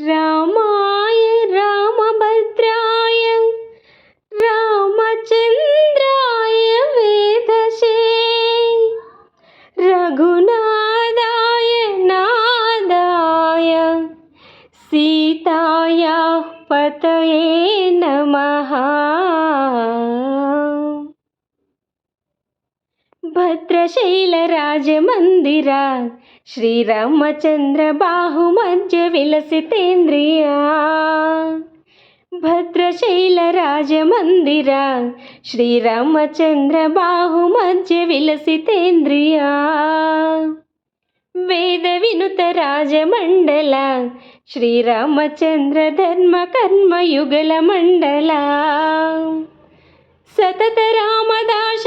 रामाय रामभद्राय रामचन्द्राय वेदशे रघुनादाय नादाय सीताय पतये नमः। భద్రశైల రాజమందిర శ్రీరామచంద్ర బాహు మధ్య విలసితేంద్రియా భద్రశైల రాజమందిర శ్రీరామచంద్ర బాహు మధ్య విలసితేంద్రియా వేద వినుత రాజమండల శ్రీరామచంద్ర ధర్మ కర్మ యుగల మండల. సతత రామదాస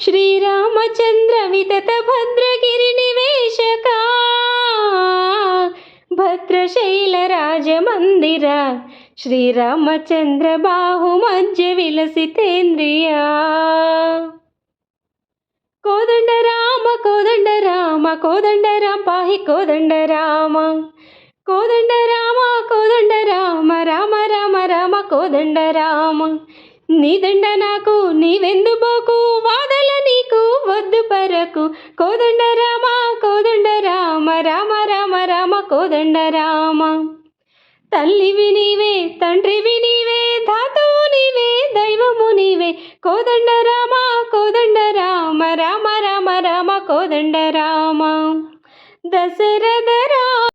శ్రీరామచంద్ర వితత భద్రగిరి నివేశక భద్రశైల రాజమందిర శ్రీరామచంద్ర బాహు మధ్య విలసితేంద్రియ కోదండ రామ కోదండ రామ కోదండ రామ పాహి కోదండ రామ కోదండ రామ కోదండ రామ రామ రామ రామ కోదండ రామ నీదండ నాకు వరకు కోదండ రామ కోదండ రామ రామ రామ రామ కోదండ రామ. తల్లివి నీవే తండ్రివి నీవే ధాతువు నీవే దైవము నీవే. కోదండ రామ కోదండ రామ రామ రామ రామ కోదండ రామ. దశరథ రామ